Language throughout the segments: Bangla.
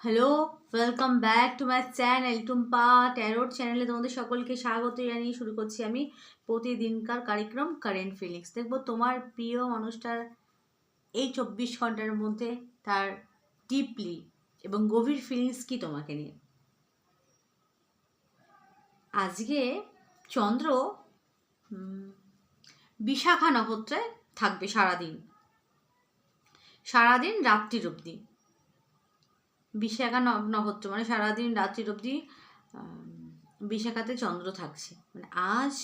Hello welcome back to my channel Tumpa tarot চ্যানেলে তোমাদের সকলকে স্বাগত জানিয়ে শুরু করছি আমি প্রতিদিনকার কার্যক্রম কারেন্ট ফিলিংস দেখব তোমার প্রিয় মানুষটার এই চব্বিশ ঘণ্টার মধ্যে তার ডিপলি এবং গভীর ফিলিংস কি তোমাকে নিয়ে? আজকে চন্দ্র বিশাখা নক্ষত্রে থাকবে সারাদিন। সারাদিন রাত্রির অবধি। বিশাখা নক্ষত্র মানে সারাদিন রাত্রির অবধি বিশাখাতে চন্দ্র থাকছে। মানে আজ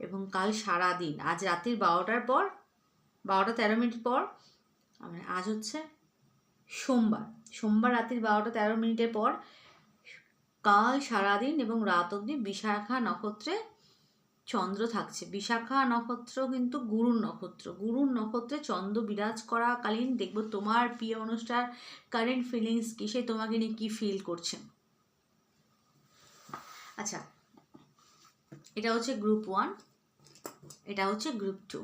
এবং কাল সারাদিন, আজ রাত্রির বারোটার পর, বারোটা তেরো মিনিট পর মানে আজ হচ্ছে সোমবার। সোমবার রাত্রির বারোটা তেরো মিনিটের পর, কাল সারাদিন এবং রাত অবধি বিশাখা নক্ষত্রে চন্দ্র থাকছে। বিশাখা নক্ষত্র কিন্তু গুরুর নক্ষত্র। গুরুর নক্ষত্রে চন্দ্র বিরাজ করাকালীন দেখব তোমার প্রিয় অনুষ্ঠান কারেন্ট ফিলিংস কি সে তোমাকে নিয়ে কি ফিল করছে। আচ্ছা এটা হচ্ছে গ্রুপ ওয়ান এটা হচ্ছে group two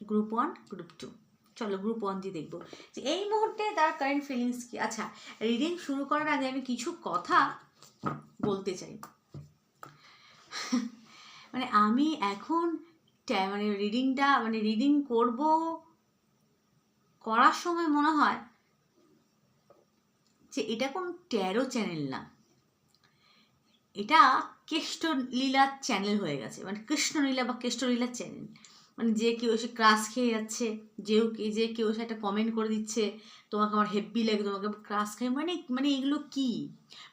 group one group two চলো গ্রুপ ওয়ান দিয়ে দেখব। এই মুহূর্তে তার কারেন্ট ফিলিংস কি? আচ্ছা রিডিং শুরু করার আগে আমি কিছু কথা বলতে চাই। মানে আমি এখন মানে রিডিংটা মানে রিডিং করব করার সময় মনে হয় যে এটা কোন ট্যারো চ্যানেল না। এটা কেষ্টলীলার চ্যানেল হয়ে গেছে মানে কৃষ্ণলীলা বা কেষ্টলীলার চ্যানেল মানে যে কেউ এসে ক্রাশ খেয়ে যাচ্ছে যেও যে কেউ এসে একটা কমেন্ট করে দিচ্ছে, তোমাকে আমার হেব্বি লাগে, তোমাকে ক্রাশ খাই মানে মানে এগুলো কি?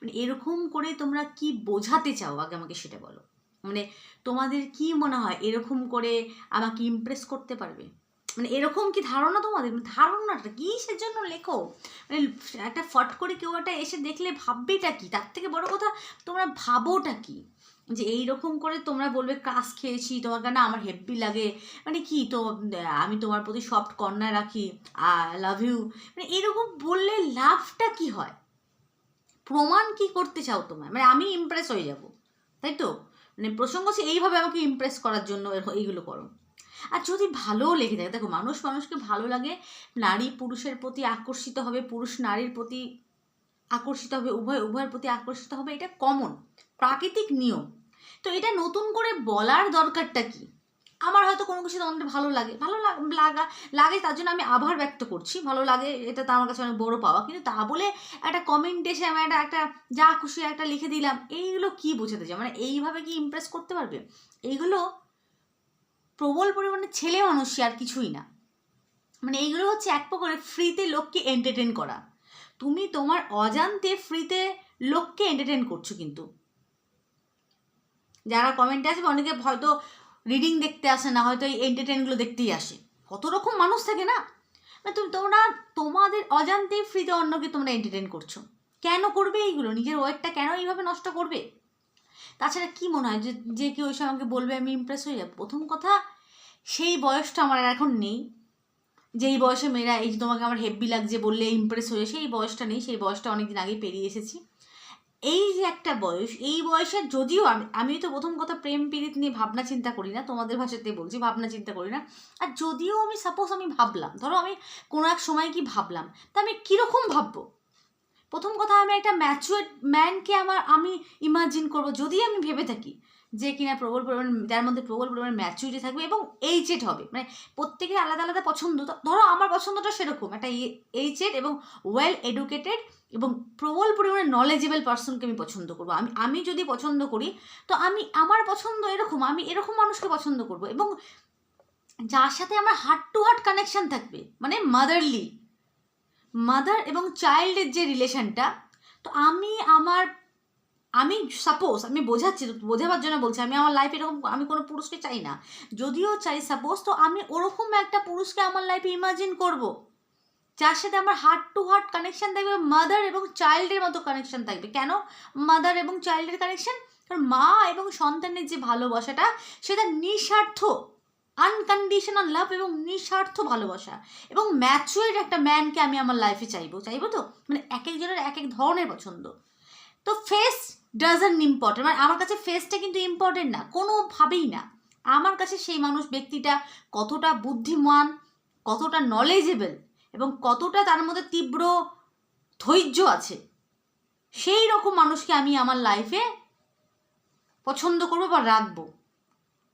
মানে এরকম করে তোমরা কি বোঝাতে চাও? আগে আমাকে সেটা বলো। মানে তোমাদের কি মনে হয়, এরকম করে আমাকে ইমপ্রেস করতে পারবে? মানে এরকম কি ধারণা তোমাদের? মানে ধারণাটা কি সেজন্য লেখো? মানে একটা ফট করে কেউ একটা এসে দেখলে ভাববেটা কি? তার থেকে বড় কথা, তোমরা ভাবোটা কি? যে এই রকম করে তোমরা বলবে কাজ খেয়েছি তোমাকে না আমার হেব্বি লাগে? মানে কি তো আমি তোমার প্রতি সফট কর্নার রাখি লাভ ইউ মানে এরকম বললে লাভটা কি হয়? প্রমাণ কি করতে চাও তোমার মানে আমি ইমপ্রেস হয়ে যাব, তাই তো? মানে প্রসঙ্গ হচ্ছে এইভাবে আমাকে ইমপ্রেস করার জন্য এইগুলো করো। আর যদি ভালোও লেগে থাকে, দেখো মানুষ মানুষকে ভালো লাগে, নারী পুরুষের প্রতি আকর্ষিত হবে, পুরুষ নারীর প্রতি আকর্ষিত হবে, উভয়, উভয়ের প্রতি আকর্ষিত হবে, এটা কমন প্রাকৃতিক নিয়ম। তো এটা নতুন করে বলার দরকারটা কি? আমার হয়তো কোনো কিছু তোমাদের ভালো লাগে। ভালো লাগা, লাগে তার জন্য আমি আভার ব্যক্ত করছি। ভালো লাগে, এটা তো আমার কাছে অনেক বড় পাওয়া। কিন্তু তা বলে একটা কমেন্ট এসে আমি একটা একটা যা খুশি একটা লিখে দিলাম, এইগুলো কি বোঝাতে চাই মানে এইভাবে কি ইমপ্রেস করতে পারবে? এইগুলো প্রবল পরিমাণে ছেলে মানুষই আর কিছুই না। মানে এইগুলো হচ্ছে এক প্রকারে ফ্রিতে লোককে এন্টারটেন করা। তুমি তোমার অজান্তে ফ্রিতে লোককে এন্টারটেন করছ কিন্তু। যারা কমেন্টে আসবে, অনেকে হয়তো রিডিং দেখতে আসে না, হয়তো এই এন্টারটেনগুলো দেখতেই আসে। কত রকম মানুষ থাকে না? মানে তুমি, তোমরা, তোমাদের অজান্তেই ফ্রিতে অন্যকে তোমরা এন্টারটেন করছ। কেন করবে এইগুলো? নিজের ওয়েটটা কেন এইভাবে নষ্ট করবে? তাছাড়া কি মনে হয় যে যে কেউ এসে আমাকে বলবে, আমি ইমপ্রেস হয়ে যাব? প্রথম কথা, সেই বয়সটা আমার এখন নেই। যেই বয়সে মেয়েরা, এই যে তোমাকে আমার হেব্বি লাগছে বললে ইমপ্রেস হয়ে সেই বয়সটা নেই। সেই বয়সটা অনেকদিন আগেই পেরিয়ে এসেছি। এই যে একটা বয়স, এই বয়সে যদিও আমি আমি তো প্রথম কথা প্রেম, পীড়িত নিয়ে ভাবনা চিন্তা করি না, তোমাদের ভাষাতে বলছি ভাবনা চিন্তা করি না। আর যদিও আমি সাপোজ আমি ভাবলাম, ধরো আমি কোনো এক সময় কি ভাবলাম, তা আমি কীরকম ভাববো? প্রথম কথা আমি একটা ম্যাচুয়ার ম্যানকে আমার, আমি ইমাজিন করব, যদি আমি ভেবে থাকি। যে কিনা প্রবল পরিমাণ, যার মধ্যে প্রবল পরিমাণ ম্যাচুরিটি থাকবে এবং এইচেড হবে। মানে প্রত্যেকের আলাদা আলাদা পছন্দ। ধরো আমার পছন্দটা সেরকম, একটা এইচেড এবং ওয়েল এডুকেটেড এবং প্রবল পরিমাণে নলেজেবল পার্সনকে আমি পছন্দ করব। আমি আমি যদি পছন্দ করি, তো আমি, আমার পছন্দ এরকম, আমি এরকম মানুষকে পছন্দ করব এবং যার সাথে আমার হার্ট টু হার্ট কানেকশন থাকবে মানে মাদারলি মাদার এবং চাইল্ডের যে রিলেশনটা তো আমি আমার আমি সাপোজ আমি বোঝাচ্ছি বোঝাবার জন্য বলছি, আমি আমার লাইফে এরকম, আমি কোনো পুরুষকে চাই না। যদিও চাই সাপোজ তো আমি ওরকম একটা পুরুষকে আমার লাইফে ইমাজিন করব, যার সাথে আমার হার্ট টু হার্ট কানেকশান থাকবে মাদার এবং চাইল্ডের মতো কানেকশান থাকবে। কেন? মাদার এবং চাইল্ডের কানেকশান কারণ মা এবং সন্তানের যে ভালোবাসাটা, সেটা নিঃস্বার্থ আনকন্ডিশনাল লাভ এবং নিঃস্বার্থ ভালোবাসা। এবং ম্যাচুয়ার একটা ম্যানকে আমি আমার লাইফে চাইব চাইব তো? মানে এক একজনের এক এক ধরনের পছন্দ। তো ফেস ডাজন্ট ইম্পর্টেন্ট মানে আমার কাছে ফেসটা কিন্তু ইম্পর্টেন্ট না, কোনোভাবেই না। আমার কাছে সেই মানুষ, ব্যক্তিটা কতটা বুদ্ধিমান, কতটা নলেজেবল এবং কতটা তার মধ্যে তীব্র ধৈর্য আছে, সেই রকম মানুষকে আমি আমার লাইফে পছন্দ করব বা রাখব।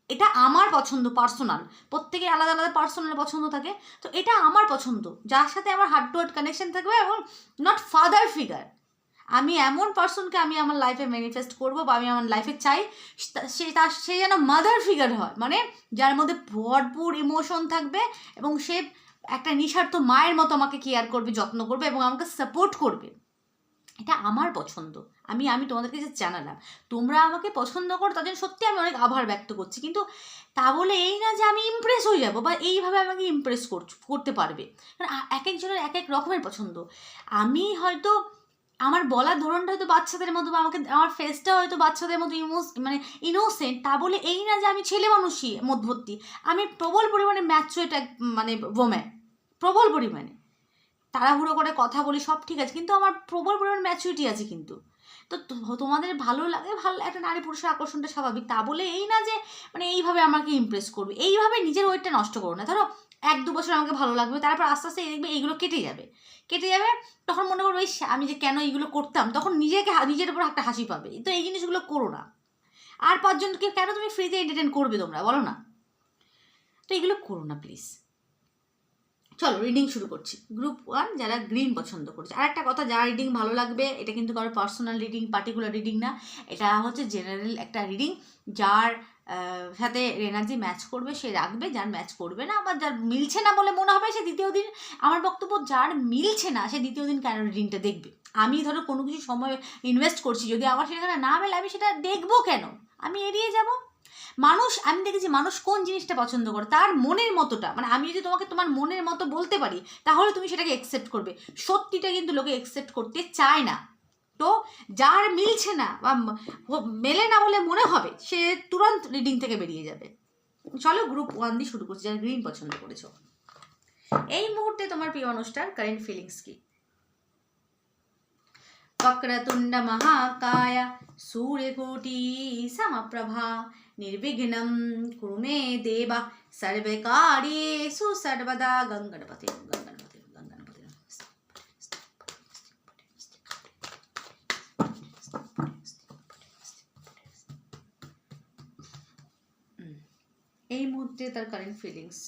এটা আমার পছন্দ পার্সোনাল প্রত্যেকের আলাদা আলাদা পার্সোনাল পছন্দ থাকে। তো এটা আমার পছন্দ। যার সাথে আমার হার্ট টু হার্ট কানেকশন থাকবে এবং নট ফাদার ফিগার আমি এমন পার্সনকে আমি আমার লাইফে ম্যানিফেস্ট করব বা আমি আমার লাইফে চাই, সে তার, সে যেন মাদার ফিগার হয়। মানে যার মধ্যে ভরপুর ইমোশন থাকবে এবং সে একটা নিঃস্বার্থ মায়ের মতো আমাকে কেয়ার করবে, যত্ন করবে এবং আমাকে সাপোর্ট করবে। এটা আমার পছন্দ। আমি আমি তোমাদেরকে যে জানালাম। তোমরা আমাকে পছন্দ করো তাদের সত্যি আমি অনেক আভার ব্যক্ত করছি। কিন্তু তা বলে এই না যে আমি ইমপ্রেস হয়ে যাব বা এইভাবে আমাকে ইমপ্রেস করতে পারবে। কারণ এক একজনের এক এক রকমের পছন্দ। আমি হয়তো আমার বলার ধরনটা হয়তো বাচ্চাদের মতো বা আমাকে, আমার ফেসটা হয়তো বাচ্চাদের মতো ইমোস মানে ইনোসেন্ট তা বলে এই না যে আমি ছেলে মানুষই মধ্যবর্তী। আমি প্রবল পরিমাণে ম্যাচুয়েট এটা মানে ওম্যান প্রবল পরিমাণে। তাড়াহুড়ো করে কথা বলি, সব ঠিক আছে, কিন্তু আমার প্রবল পরিমাণ ম্যাচুরিটি আছে কিন্তু। তো তোমাদের ভালো লাগে ভালো একটা নারী পুরুষের আকর্ষণটা স্বাভাবিক। তা বলে এই না যে মানে এইভাবে আমাকে ইমপ্রেস করবে। এইভাবে নিজের ওয়েটটা নষ্ট করো না। ধরো এক দু বছর আমাকে ভালো লাগবে তারপর আস্তে আস্তে দেখবে এইগুলো কেটে যাবে। কেটে যাবে তখন মনে করবে "ইস, আমি যে কেন এইগুলো করতাম? তখন নিজেকে নিজের উপর একটা হাসি পাবে। তো এই জিনিসগুলো করো না। আর পাঁচজনকে কেন তুমি ফ্রিতে এন্টারটেন করবে তোমরা? বলো না। তো এগুলো করো না প্লিজ চলো রিডিং শুরু করছি। গ্রুপ ওয়ান যারা গ্রিন পছন্দ করছে। আর একটা কথা, যারা রিডিং ভালো লাগবে, এটা কিন্তু কারও পার্সোনাল রিডিং পার্টিকুলার রিডিং না। এটা হচ্ছে জেনারেল একটা রিডিং যার সাথে এনার্জি ম্যাচ করবে, সে রাখবে, যার ম্যাচ করবে না, আবার যার মিলছে না বলে মনে হবে, সে দ্বিতীয় দিন, আমার বক্তব্য, যার মিলছে না, সে দ্বিতীয় দিন কেন রিডিংটা দেখবে? আমি ধরো কোনো কিছু সময় ইনভেস্ট করছি, যদি আমার সেখানে না মেলে আমি সেটা দেখব কেন? আমি এড়িয়ে যাব। মানুষ আমি দেখেছি মানুষ কোন জিনিসটা পছন্দ করে তার মনের মতোটা মানে আমি যদি তোমাকে তোমার মনের মতো বলতে পারি তাহলে তুমি সেটাকে অ্যাকসেপ্ট করবে সত্যিটা কিন্তু লোকে অ্যাকসেপ্ট করতে চায় না তো যার মিলছে না বা ম- ও- মেলে না বলে মনে হবে সে তুরন্ত রিডিং থেকে বেরিয়ে যাবে চলো গ্রুপ ওয়ান দিয়ে শুরু করছি যারা গ্রিন পছন্দ করেছো এই মুহূর্তে তোমার প্রিয় অনুষ্ঠান কারেন্ট ফিলিংস কি वक्रतुण्ड महाकाय सूर्यकोटि समप्रभा නිර්විඝ්නම් කුරු මේ දේවා සර්වකාර්යේසු සර්වදා ගංගණපති ගංගණපති ගංගණපති এই মুহূর্তে তার কারেন্ট ফিলিংস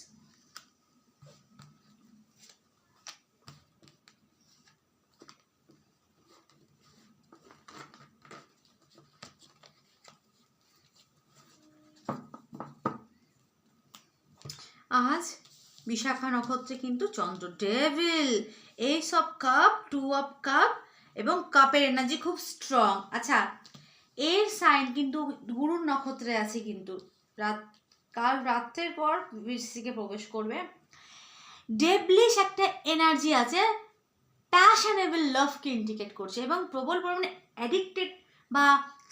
আজ বিশাখা নক্ষত্রে কিন্তু চন্দ্র ডেভিল এই সব কাপ টু অফ কাপ এবং কাপের এনার্জি খুব স্ট্রং আচ্ছা এর সাইন কিন্তু গুরুর নক্ষত্রে আছে কিন্তু। রাত, কাল রাত্রের পর বৃষ্টিকে প্রবেশ করবে। ডেবলিশ একটা এনার্জি আছে প্যাশনেবল লাভকে ইন্ডিকেট করছে এবং প্রবল পরিমাণে অ্যাডিক্টেড বা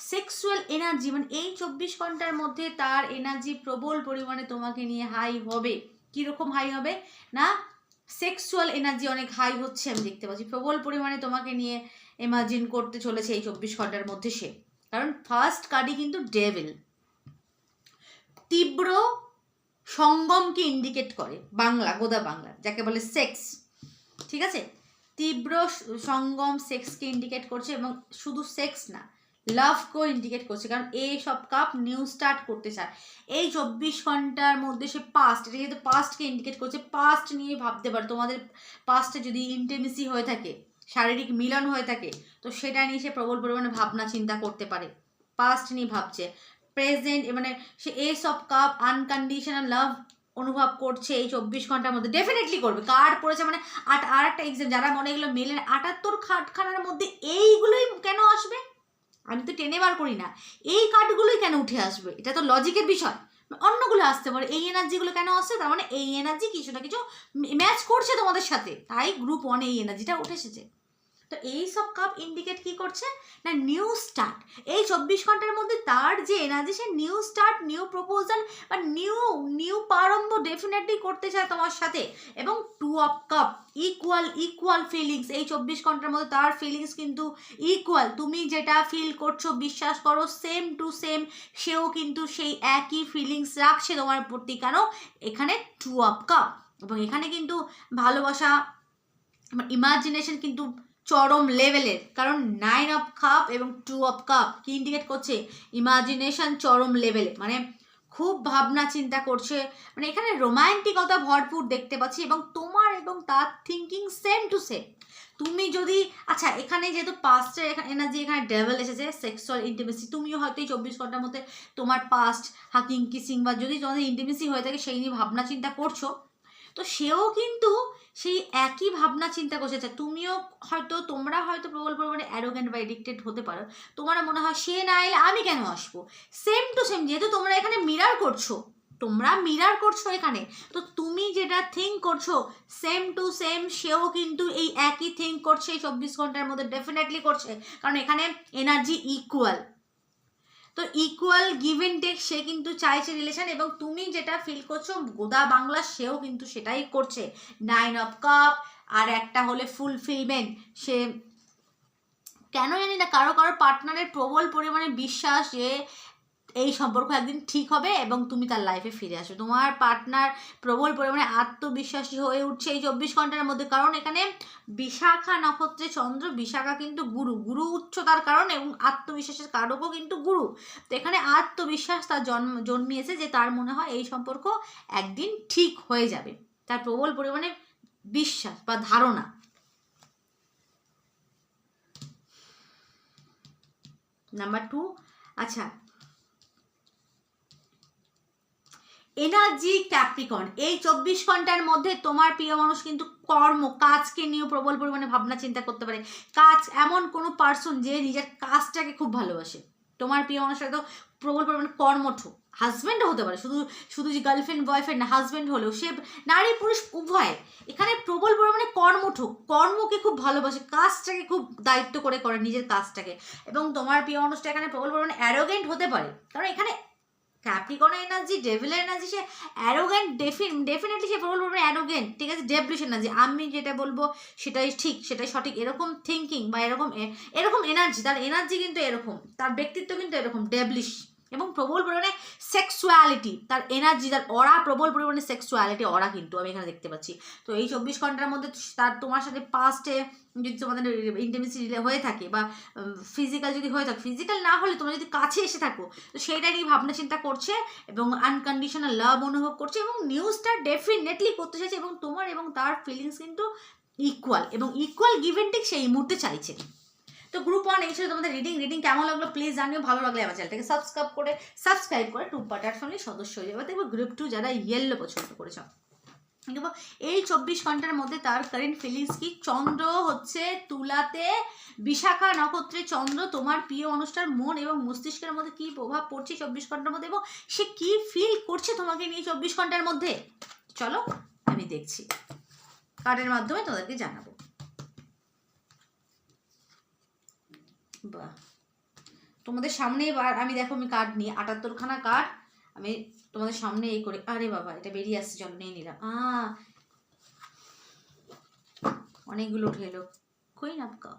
সেক্সুয়াল এনার্জি মানে এই চব্বিশ ঘণ্টার মধ্যে তার এনার্জি প্রবল পরিমাণে তোমাকে নিয়ে হাই হবে। কীরকম হাই হবে? না সেক্সুয়াল এনার্জি অনেক হাই হচ্ছে, আমি দেখতে পাচ্ছি। প্রবল পরিমাণে তোমাকে নিয়ে ইমাজিন করতে চলেছে এই চব্বিশ ঘণ্টার মধ্যে সে। কারণ ফার্স্ট কার্ডই কিন্তু ডেভিল তীব্র সঙ্গমকে ইন্ডিকেট করে, বাংলা, গোদা বাংলা, যাকে বলে সেক্স ঠিক আছে? তীব্র সঙ্গম সেক্সকে ইন্ডিকেট করছে এবং শুধু সেক্স না লাভকেও ইন্ডিকেট করছে। কারণ এই সব কাপ নিউ স্টার্ট করতে চায়। এই চব্বিশ ঘণ্টার মধ্যে সে পাস্ট এটা যেহেতু পাস্টকে ইন্ডিকেট করছে। পাস্ট নিয়ে ভাবতে পারো, তোমাদের পাস্টে যদি ইন্টেমেসি হয়ে থাকে, শারীরিক মিলন হয়ে থাকে, তো সেটা নিয়ে সে প্রবল পরিমাণে ভাবনা চিন্তা করতে পারে। পাস্ট নিয়ে ভাবছে। প্রেজেন্ট মানে সে এই সব কাপ আনকন্ডিশনাল লাভ অনুভব করছে এই চব্বিশ ঘণ্টার মধ্যে। ডেফিনেটলি করবে। কার্ড পড়েছে মানে আট আর একটা এক্সাম যারা মনে এগুলো মেলেন আটাত্তর খাটখানার মধ্যে এইগুলোই কেন আসবে? আমি তো টেনে বার করি না। এই কার্ডগুলোই কেন উঠে আসবে? এটা তো লজিকের বিষয়। অন্যগুলো আসতে পারে। এই এনার্জিগুলো কেন আসছে? তার মানে এই এনার্জি কিছু না কিছু ম্যাচ করছে তোমাদের সাথে। তাই গ্রুপ ওয়ানে এই এনার্জিটা উঠে এসেছে। তো এই সব কাপ ইন্ডিকেট কি করছে? না নিউ স্টার্ট এই চব্বিশ ঘণ্টার মধ্যে তার যে এনার্জি সে নিউ স্টার্ট নিউ প্রপোজাল বা নিউ নিউ প্রারম্ভ ডেফিনেটলি করতে চায় তোমার সাথে। এবং two of cup equal equal feelings এই চব্বিশ ঘণ্টার মধ্যে তার ফিলিংস কিন্তু ইকুয়াল তুমি যেটা ফিল করছ, বিশ্বাস করো সেম টু সেম সেও কিন্তু সেই একই ফিলিংস রাখছে তোমার প্রতি। কেন? এখানে টু অফ কাপ এবং এখানে কিন্তু ভালোবাসা ইমাজিনেশন কিন্তু চরম লেভেলের, কারণ নাইন অফ কাপ এবং টু অফ কাপ কি ইন্ডিকেট করছে? ইমাজিনেশন চরম লেভেলে মানে খুব ভাবনা চিন্তা করছে। মানে এখানে রোমান্টিকতা ভরপুর দেখতে পাচ্ছি এবং তোমার এবং তার থিঙ্কিং সেম টু সেম তুমি যদি আচ্ছা এখানে যেহেতু পাস্টের এনার্জি এখানে ডেভেল এসেছে সেক্সুয়াল ইন্টিমেসি তুমিও হয়তো এই চব্বিশ ঘণ্টার মধ্যে তোমার পাস্ট হাকিং কিসিং বা যদি তোমাদের ইন্টিমেসি হয়ে থাকে, সেই নিয়ে ভাবনা চিন্তা করছ। তো সেও কিন্তু সেই একই ভাবনা চিন্তা করছে। আচ্ছা, তুমিও হয়তো তোমরা হয়তো প্রবল পরিমাণে অ্যারোগ্যান্ট বা এডিক্টেড হতে পারো। তোমার মনে হয় সে না এলে আমি কেন আসব? সেম টু সেম যেহেতু তোমরা এখানে মিরার করছ তোমরা মিরার করছ এখানে তো তুমি যেটা থিঙ্ক করছ সেম টু সেম সেও কিন্তু এই একই থিঙ্ক করছে এই চব্বিশ ঘণ্টার মধ্যে ডেফিনেটলি করছে। কারণ এখানে energy equal to equal give take সে কিন্তু চাইছে রিলেশন এবং তুমি যেটা ফিল করছ গোদা বাংলা সেও কিন্তু সেটাই করছে। নাইন অফ কাপ আর একটা হলে ফুলফিলমেন্ট সে কেন জানি না, কারও কারও পার্টনারের প্রবল পরিমাণে বিশ্বাস যে এই সম্পর্ক একদিন ঠিক হবে এবং তুমি তার লাইফে ফিরে আসবে। তোমার পার্টনার প্রবল পরিমাণে আত্মবিশ্বাসী হয়ে উঠছে এই চব্বিশ ঘণ্টার মধ্যে। কারণ এখানে বিশাখা নক্ষত্রে চন্দ্র, বিশাখা কিন্তু গুরু। গুরু উচ্চতার কারণ এবং আত্মবিশ্বাসের কারকও কিন্তু গুরু। তো এখানে আত্মবিশ্বাস তার জন্ম, জন্মিয়েছে যে তার মনে হয় এই সম্পর্ক একদিন ঠিক হয়ে যাবে। তার প্রবল পরিমাণে বিশ্বাস বা ধারণা। নাম্বার টু আচ্ছা এনার্জি ক্যাপ্রিকন এই চব্বিশ ঘণ্টার মধ্যে তোমার প্রিয় মানুষ কিন্তু কর্ম, কাজকে নিয়েও প্রবল পরিমাণে ভাবনা চিন্তা করতে পারে। কাজ এমন কোনো পার্সন যে নিজের কাজটাকে খুব ভালোবাসে। তোমার প্রিয় মানুষের তো প্রবল পরিমাণে কর্মঠ। হাজব্যান্ডও হতে পারে, শুধু শুধু যে গার্লফ্রেন্ড বয়ফ্রেন্ড হাজব্যান্ড হলেও সে নারী, পুরুষ, উভয় এখানে প্রবল পরিমাণে কর্মঠ। কর্মকে খুব ভালোবাসে, কাজটাকে খুব দায়িত্ব করে করে নিজের কাজটাকে। এবং তোমার প্রিয় মানুষটা এখানে প্রবল পরিমাণে অ্যারোগেন্ট হতে পারে। কারণ এখানে ক্যাপ্রিকন এনার্জি ডেভিল এনার্জি সে অ্যারোগেন ডেফিন ডেফিনেটলি সে প্রবল পরিমাণে অ্যারোগেন ঠিক আছে? ডেভলিশ এনার্জি আমি যেটা বলব সেটাই ঠিক, সেটাই সঠিক। এরকম থিঙ্কিং বা এরকম এরকম এনার্জি তার এনার্জি কিন্তু এরকম, তার ব্যক্তিত্ব কিন্তু এরকম ডেভলিশ এবং প্রবল পরিমাণে সেক্সুয়ালিটি তার এনার্জি তার অরা প্রবল পরিমাণে সেক্সুয়ালিটি অরা কিন্তু আমি এখানে দেখতে পাচ্ছি। তো এই চব্বিশ ঘণ্টার মধ্যে তার তোমার সাথে পাস্টে যদি তোমাদের ইন্টিমেসি হয়ে থাকে বা ফিজিক্যাল যদি হয়ে থাকে ফিজিক্যাল না হলে তোমরা যদি কাছে এসে থাকো, তো সেইটা নিয়ে ভাবনা চিন্তা করছে এবং আনকন্ডিশনাল লাভ অনুভব করছে এবং নিউজটা ডেফিনেটলি করতে চাইছে এবং তোমার এবং তার ফিলিংস কিন্তু ইকুয়াল এবং ইকুয়াল গিভেন্টিক সেই মুহূর্তে চাইছে। তো গ্রুপ ওয়ান এই ছিল তোমাদের রিডিং রিডিং কেমন লাগল প্লিজ জানিও, ভালো লাগলে আমার চ্যানেলটাকে সাবস্ক্রাইব করে সাবস্ক্রাইব করে টু পার্টার ফ্যামিলি সদস্য হয়ে যাবে দেখব গ্রুপ টু যারা ইয়েলো পছন্দ করেছ। দেখব, এই চব্বিশ ঘণ্টার মধ্যে তার কারেন্ট ফিলিংস কি? চন্দ্র হচ্ছে তুলাতে, বিশাখা নক্ষত্রে চন্দ্র, তোমার প্রিয় অনুষ্ঠান মন এবং মস্তিষ্কের মধ্যে কি প্রভাব পড়ছে চব্বিশ ঘণ্টার মধ্যে? এবং সে কি ফিল করছে তোমাকে নিয়ে চব্বিশ ঘণ্টার মধ্যে? চলো, আমি দেখছি। কার্ডের মাধ্যমে তোমাদেরকে জানাব। তোমাদের সামনে এবার আমি দেখো আমি কার্ড নিয়ে, আটাত্তরখানা কার্ড আমি তোমাদের সামনে এই করে, আরে বাবা, এটা বেরিয়ে আসছে, চলো নিয়ে নিলাম। অনেকগুলো উঠে এলো কই নাপকা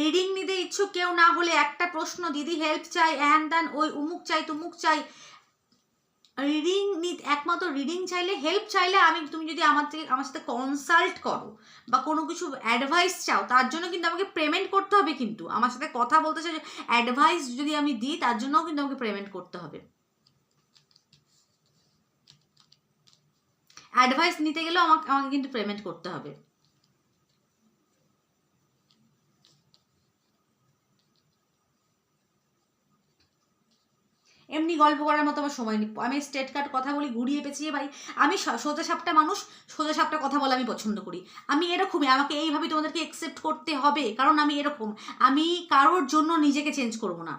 রিডিং নিতে ইচ্ছুক কেউ না হলে একটা প্রশ্ন, দিদি হেল্প চাই হ্যান ত্যান ওই উমুক চাই, তুমুক চাই। রিডিং একমাত্র রিডিং চাইলে হেল্প চাইলে আমি, তুমি যদি আমার থেকে, আমার সাথে কনসাল্ট করো বা কোনো কিছু অ্যাডভাইস চাও, তার জন্য কিন্তু আমাকে পেমেন্ট করতে হবে কিন্তু। আমার সাথে কথা বলতে চাই অ্যাডভাইস যদি আমি দিই, তার জন্যও কিন্তু আমাকে পেমেন্ট করতে হবে। অ্যাডভাইস নিতে গেলেও আমাকে আমাকে কিন্তু পেমেন্ট করতে হবে। এমনি গল্প করার মতো আমার সময় নেই। আমি স্টেট কার্ড কথা বলি, ঘুরিয়ে পেঁচিয়ে ভাই, আমি সোজা সাপটা মানুষ, সোজা সাপটা কথা বলা আমি পছন্দ করি। আমি এরকমই, আমাকে এইভাবে তোমাদেরকে একসেপ্ট করতে হবে, কারণ আমি এরকম। আমি কারোর জন্য নিজেকে চেঞ্জ করব না।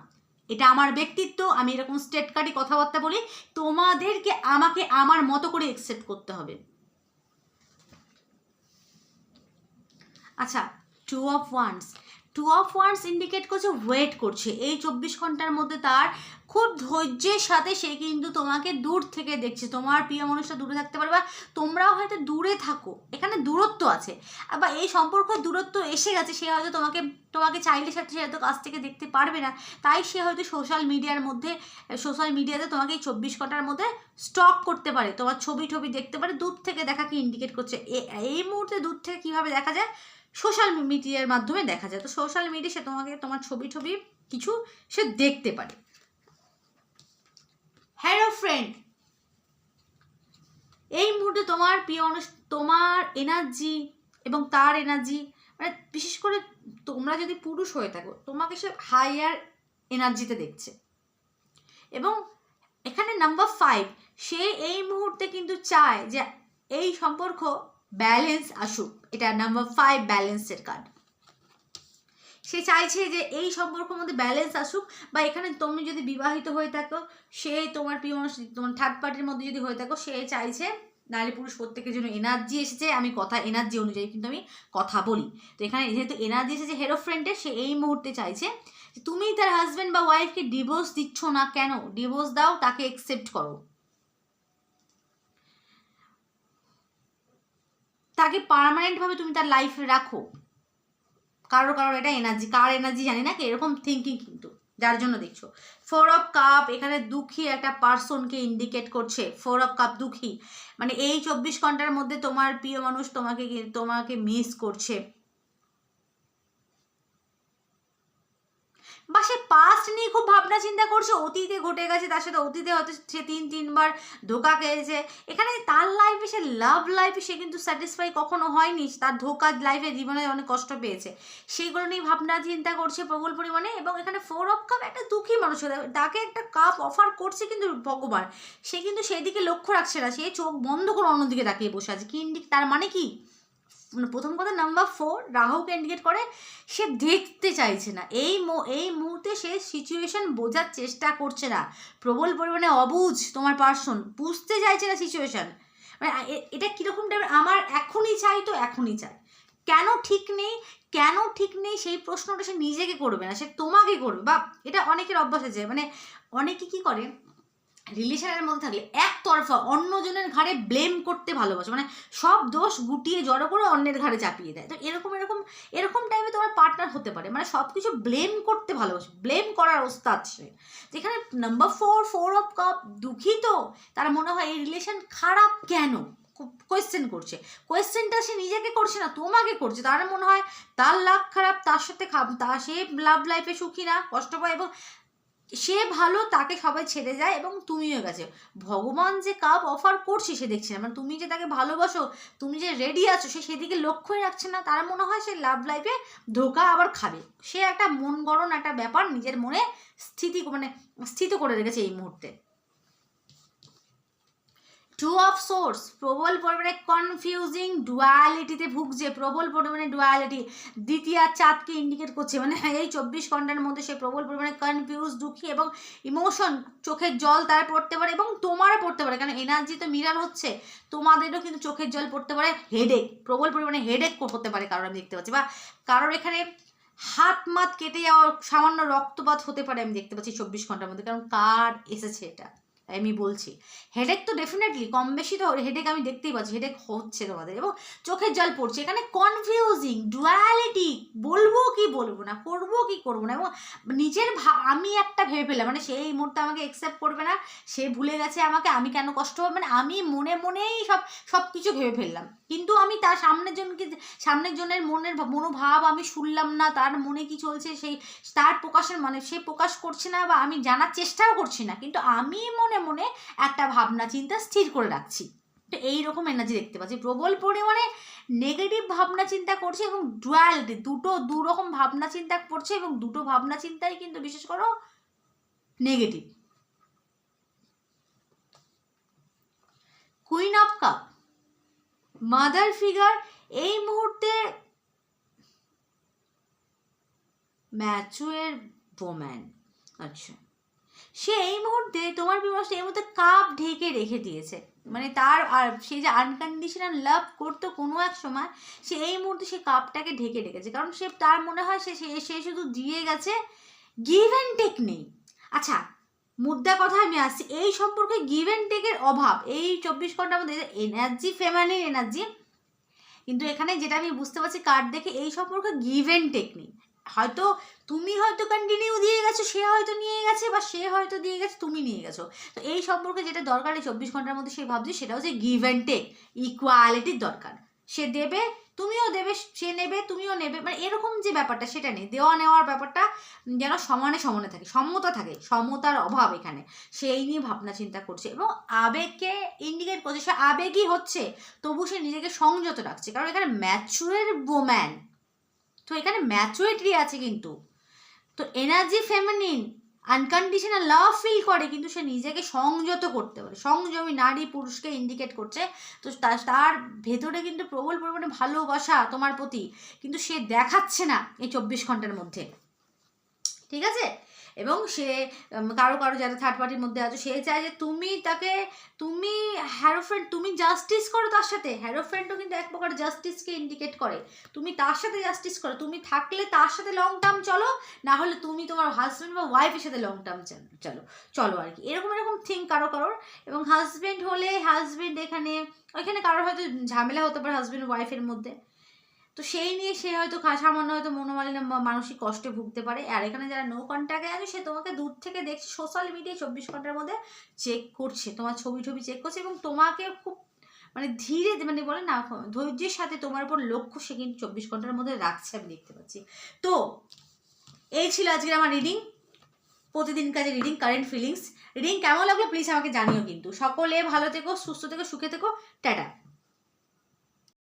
এটা আমার ব্যক্তিত্ব, আমি এরকম স্টেট কার্ডই কথাবার্তা বলি, তোমাদেরকে আমাকে আমার মতো করে একসেপ্ট করতে হবে। আচ্ছা two of wands two of wands indicate করছে ওয়েট করছে। এই চব্বিশ ঘণ্টার মধ্যে তার খুব ধৈর্যের সাথে সে কিন্তু তোমাকে দূর থেকে দেখছে। তোমার প্রিয় মানুষটা দূরে থাকতে পারে বা তোমরাও হয়তো দূরে থাকো। এখানে দূরত্ব আছে। বা এই সম্পর্ক দূরত্ব এসে গেছে, সে হয়তো তোমাকে তোমাকে চাইলে সাথে সে হয়তো কাছ থেকে দেখতে পারবে না। তাই সে হয়তো সোশ্যাল মিডিয়ার মধ্যে সোশ্যাল মিডিয়াতে তোমাকে এই চব্বিশ ঘণ্টার মধ্যে স্টক করতে পারে। তোমার ছবি টবি দেখতে পারে। দূর থেকে দেখাকে ইন্ডিকেট করছে? এই মুহূর্তে দূর থেকে কীভাবে দেখা যায়? সোশ্যাল মিডিয়ার মাধ্যমে দেখা যায়। তো সোশ্যাল মিডিয়া সে তোমাকে তোমার ছবি টবি কিছু সে দেখতে পারে। হ্যালো ফ্রেন্ড এই মুহূর্তে তোমার প্রিয় মানুষ তোমার এনার্জি এবং তার এনার্জি মানে বিশেষ করে তোমরা যদি পুরুষ হয়ে থাকো, তোমাকে সে হাইয়ার এনার্জিতে দেখছে। এবং এখানে নাম্বার ফাইভ সে এই মুহূর্তে কিন্তু চায় যে এই সম্পর্ক ব্যালেন্স আসুক, এটা নাম্বার ফাইভ ব্যালেন্সের কার্ড সে চাইছে যে এই সম্পর্কের মধ্যে ব্যালেন্স আসুক, বা এখানে তুমি যদি বিবাহিত হয়ে থাকো, সে তোমার প্রিয় মানুষ, তোমার থার্ড পার্টির মধ্যে যদি হয়ে থাকো, সে চাইছে নারী পুরুষ প্রত্যেকের জন্য এনার্জি এসেছে, আমি কথা এনার্জি অনুযায়ী কিন্তু আমি কথা বলি। তো এখানে যেহেতু এনার্জি এসেছে হেরো ফ্রেন্ডের সে এই মুহূর্তে চাইছে তুমি তার হাজব্যান্ড বা ওয়াইফকে ডিভোর্স দিচ্ছ না কেন? ডিভোর্স দাও, তাকে একসেপ্ট করো। তাকে পার্মানেন্টভাবে তুমি তার লাইফে রাখো। কারোর কারোর এটা এনার্জি কার এনার্জি জানি না এরকম থিঙ্কিং কিন্তু, যার জন্য দেখছ। ফোর অফ কাপ এখানে দুঃখী একটা পার্সনকে ইন্ডিকেট করছে। ফোর অফ কাপ দুঃখী। মানে এই চব্বিশ ঘণ্টার মধ্যে তোমার প্রিয় মানুষ তোমাকে তোমাকে মিস করছে। বা সে পাস্ট নিয়ে খুব ভাবনা চিন্তা করছে, অতীতে ঘটে গেছে, তার সাথে অতীতে হয়তো সে তিন, তিনবার ধোকা খেয়েছে। এখানে তার লাইফে সে লাভ লাইফে সে কিন্তু স্যাটিসফাই কখনো হয়নি, তার ধোকা লাইফে জীবনে অনেক কষ্ট পেয়েছে। সেইগুলো নিয়ে ভাবনা চিন্তা করছে প্রবল পরিমাণে এবং এখানে ফোর অফ কাপ একটা দুঃখী মানুষ তাকে একটা কাপ অফার করছে কিন্তু ভগবান। সে কিন্তু সেই দিকে লক্ষ্য রাখছে না, সে চোখ বন্ধ করে অন্যদিকে তাকিয়ে বসে আছে। কি ইন্ডিক তার মানে কি? মানে প্রথম কথা নাম্বার ফোর রাহুকে ইন্ডিকেট করে, সে দেখতে চাইছে না। এই এই মুহূর্তে সে সিচুয়েশন বোঝার চেষ্টা করছে না। প্রবল পরিমাণে অবুঝ তোমার পার্সন বুঝতে চাইছে না সিচুয়েশন মানে এটা কীরকম টাইপের আমার এখনই চাই তো এখনই চাই। কেন ঠিক নেই? কেন ঠিক নেই? সেই প্রশ্নটা সে নিজেকে করবে না, সে তোমাকে করবে। বা এটা অনেকের অভ্যাস আছে। মানে অনেকে কি করে? রিলেশনের মধ্যে থাকলে একতরফা অন্যজনের ঘাড়ে ব্লেম করতে ভালোবাসে। মানে সব দোষ গুটিয়ে জড়ো করে অন্যের ঘাড়ে চাপিয়ে দেয়। তো এরকম এরকম এরকম টাইপে তোমার পার্টনার হতে পারে। মানে সব কিছু ব্লেম করতে ভালোবাসে। ব্লেম করার ওস্তাদ সে। যেখানে number four four of cup দুঃখিত, তার মনে হয় এই রিলেশন খারাপ কেন? কোয়েশ্চেন করছে। কোয়েশ্চেনটা সে নিজেকে করছে না, তোমাকে করছে। তার মনে হয় তার লাভ খারাপ, তার সাথে তা সে লাভ লাইফে সুখী না, কষ্ট পায় এবং সে ভালো, তাকে সবাই ছেড়ে যায় এবং তুমিও গেছে। ভগবান যে কাপ অফার করছে সে দেখছে না। মানে তুমি যে তাকে ভালোবাসো, তুমি যে রেডি আছো, সে সেদিকে লক্ষ্যই রাখছে না। তার মনে হয় সে লাভ লাইফে ধোকা আবার খাবে। সে একটা মন গড়ন একটা ব্যাপার নিজের মনে স্থিতি মানে স্থিত করে রেখেছে এই মুহূর্তে। টু অফ সোর্স প্রবল পরিমাণে কনফিউজিং ডুয়ালিটিতে ভুগছে, প্রবল পরিমাণে ডুয়ালিটি দ্বিতীয় চাঁদকে ইন্ডিকেট করছে। মানে এই চব্বিশ ঘণ্টার মধ্যে সে প্রবল পরিমাণে কনফিউজ দুঃখী এবং ইমোশন চোখের জল তার পড়তে পারে এবং তোমারও পড়তে পারে। কারণ এনার্জি তো মিরার হচ্ছে, তোমাদেরও কিন্তু চোখের জল পড়তে পারে হেডেক প্রবল পরিমাণে হেডেক হতে পারে কারোর আমি দেখতে পাচ্ছি। বা কারোর এখানে হাত মাত কেটে যাওয়া সামান্য রক্তপাত হতে পারে আমি দেখতে পাচ্ছি চব্বিশ ঘণ্টার মধ্যে, কারণ কার এসেছে এটা? তাই আমি বলছি। হেডেক তো ডেফিনেটলি কম বেশি তো হেডেক আমি দেখতেই পাচ্ছি হেডেক হচ্ছে তোমাদের এবং চোখের জল পড়ছে। এখানে কনফিউজিং ডুয়ালিটি বলব কি বলব না, করব কি করব না এবং নিজের ভা- আমি একটা ভেবে ফেললাম মানে সেই মুহূর্তে আমাকে অ্যাকসেপ্ট করবে না, সে ভুলে গেছে আমাকে, আমি কেন কষ্ট হবে মানে আমি মনে মনেই সব সব কিছু ভেবে ফেললাম। কিন্তু আমি তার সামনের জনকে, সামনের জনের মনের মনোভাব আমি শুনলাম না, তার মনে কি চলছে, সেই, তার প্রকাশের মানে সে প্রকাশ করছে না বা আমি জানার চেষ্টাও করছি না, কিন্তু আমি মনে মনে মনে একটা ভাবনা, চিন্তা স্থির করে রাখছি। তো এইরকম এনার্জি দেখতে পাচ্ছি। প্রবল পরিমাণে নেগেটিভ ভাবনা চিন্তা করছে এবং ডুয়ালিটি দুটো, দু রকম ভাবনা চিন্তা করছে এবং দুটো ভাবনা চিন্তাই কিন্তু বিশেষ করো negative queen of cup mother figure এই মুহূর্তে ম্যাচুয়ের বোম্যান আচ্ছা। সে এই মুহূর্তে তোমার বিবাহ এই মধ্যে কাপ ঢেকে রেখে দিয়েছে। মানে তার আর সে যে আনকন্ডিশনাল লাভ করতো কোনো এক সময়, সে এই মুহূর্তে সে কাপটাকে ঢেকে রেখেছে। কারণ সে তার মনে হয় সে, সে- শুধু দিয়ে গেছে গিভ অ্যান্ড টেক নেই। আচ্ছা মুদ্রা কথা আমি আসছি। এই সম্পর্কে গিভ অ্যান্ড টেকের অভাব, এই চব্বিশ ঘণ্টার মধ্যে এনার্জি ফেমানিন এনার্জি কিন্তু এখানে যেটা আমি বুঝতে পারছি কার্ড দেখে এই সম্পর্কে গিভ অ্যান্ড টেক নেই। হয়তো তুমি হয়তো কন্টিনিউ দিয়ে গেছো, সে হয়তো নিয়ে গেছে বা সে হয়তো দিয়ে গেছে, তুমি নিয়ে গেছো। তো এই সম্পর্কে যেটা দরকার, এই চব্বিশ ঘণ্টার মধ্যে সে ভাবছে, সেটা হচ্ছে গিভ অ্যান্ড টেক ইকুয়ালিটির দরকার। সে দেবে, তুমিও দেবে, সে নেবে, তুমিও নেবে মানে এরকম যে ব্যাপারটা, সেটা নেই। দেওয়া নেওয়ার ব্যাপারটা যেন সমানে সমানে থাকে, সমতা থাকে, সমতার অভাব এখানে। সেই নিয়ে ভাবনা চিন্তা করছে এবং আবেগকে ইন্ডিকেট করছে, সে আবেগই হচ্ছে, তবু সে নিজেকে সংযত রাখছে। কারণ এখানে ম্যাচুরের বোম্যান তো এখানে ম্যাচুরিটি আছে কিন্তু। তো energy feminine unconditional love feel করে কিন্তু সে নিজেকে সংযত করতে পারে। সংযমী নারী পুরুষকে ইন্ডিকেট করছে। তো তার তার ভেতরে কিন্তু প্রবল পরিমাণে ভালোবাসা তোমার প্রতি। কিন্তু সে দেখাচ্ছে না এই চব্বিশ ঘণ্টার মধ্যে। ঠিক আছে? এবং সে কারও কারও যারা থার্ড পার্টির মধ্যে আছো, সে চায় যে তুমি তাকে, তুমি হ্যারোফ্রেন্ড তুমি জাস্টিস করো তার সাথে। হ্যারোফ্রেন্ডও কিন্তু এক প্রকার জাস্টিসকে ইন্ডিকেট করে। তুমি তার সাথে জাস্টিস করো। তুমি থাকলে তার সাথে লং টার্ম চলো, না হলে তুমি তোমার হাজব্যান্ড বা ওয়াইফের সাথে লং টার্ম চলো চলো আর কি। এরকম এরকম থিঙ্ক কারও কারোর। এবং হাজব্যান্ড হলে হাজব্যান্ড এখানে, ওইখানে কারোর হয়তো ঝামেলা হতে পারে হাজব্যান্ড ওয়াইফের মধ্যে। তো সেই নিয়ে সে হয়তো সামান্য হয়তো মনোমালিন্য মানসিক কষ্টে ভুগতে পারে। আর এখানে যারা নো কন্ট্যাক্টে আছে, সে তোমাকে দূর থেকে দেখছে সোশ্যাল মিডিয়ায় চব্বিশ ঘণ্টার মধ্যে চেক করছে, তোমার ছবি ছবি চেক করছে এবং তোমাকে খুব মানে ধীরে মানে বলে না, ধৈর্যের সাথে তোমার উপর লক্ষ্য সে কিন্তু চব্বিশ ঘণ্টার মধ্যে রাখছে আমি দেখতে পাচ্ছি। তো এই ছিল আজকের আমার রিডিং প্রতিদিন কাজে রিডিং কারেন্ট ফিলিংস রিডিং কেমন লাগল প্লিজ আমাকে জানিও কিন্তু। সকলে ভালো থেকো, সুস্থ থেকো, সুখে থেকো। টাটা।